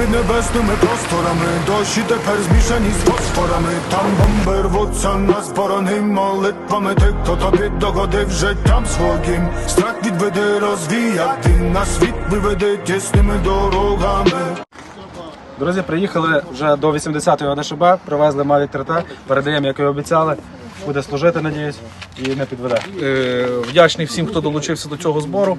під небесними просторами, дощі тепер змішані з фосфорами. Там бомби рвуться на зборони молитвами тих, хто тобі догодив життям своїм. Страх відведе, розвіяв він на світ виведе тісними дорогами. Друзі, приїхали вже до 80-ї ОДШБ, привезли Mavic 3T, передаємо, як і обіцяли. Буде служити, надіюсь, і не підведе. Е, Вдячний всім, хто долучився до цього збору.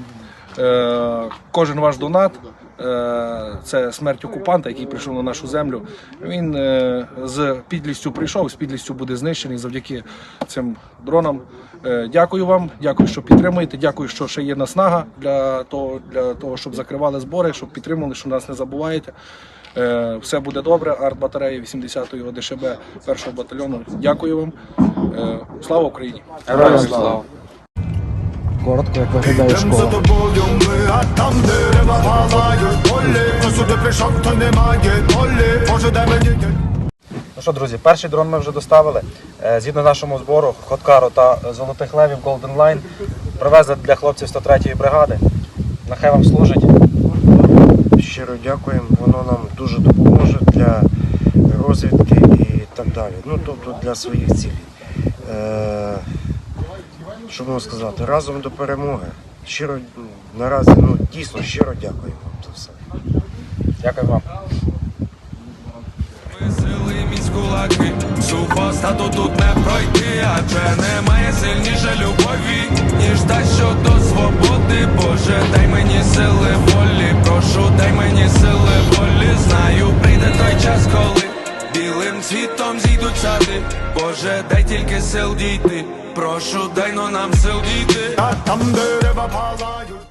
Е, Кожен ваш донат е, це смерть окупанта, який прийшов на нашу землю. Він е, з підлістю прийшов, з підлістю буде знищений завдяки цим дронам. Дякую вам, дякую, що підтримуєте. Дякую, що ще є наснага для того, для того, щоб закривали збори, щоб підтримували, що нас не забуваєте. Все буде добре. Арт-батарея 80-ї ОДШБ першого батальйону. Дякую вам. Слава Україні! Героям слава! Коротко, як виглядає Йдем за тобою ми, а там дерева палають полі. Посюди прийшов, хто не має долі. Боже, дай мені Ну що, друзі, перший дрон ми вже доставили. Е, Згідно нашому збору, Хоткару та Золотих Левів Golden Line привезли для хлопців 103-ї бригади. Нехай вам служить. Щиро дякуємо, воно нам дуже допоможе для розвідки і так далі. Ну, тобто для своїх цілей. Е, що можна сказати, разом до перемоги. Щиро ну, наразі ну, дійсно щиро дякуємо вам за все. Дякую вам. Сили міць кулаки, супостату тут не пройти, адже немає сильніше любові, ніж та, що до свободи. Боже, дай мені сили волі, прошу, дай мені сили волі. Знаю, прийде той час, коли білим цвітом зійдуть сади. Боже, дай тільки сил дійти. Прошу, дай но нам сил дійти. А там дерева палають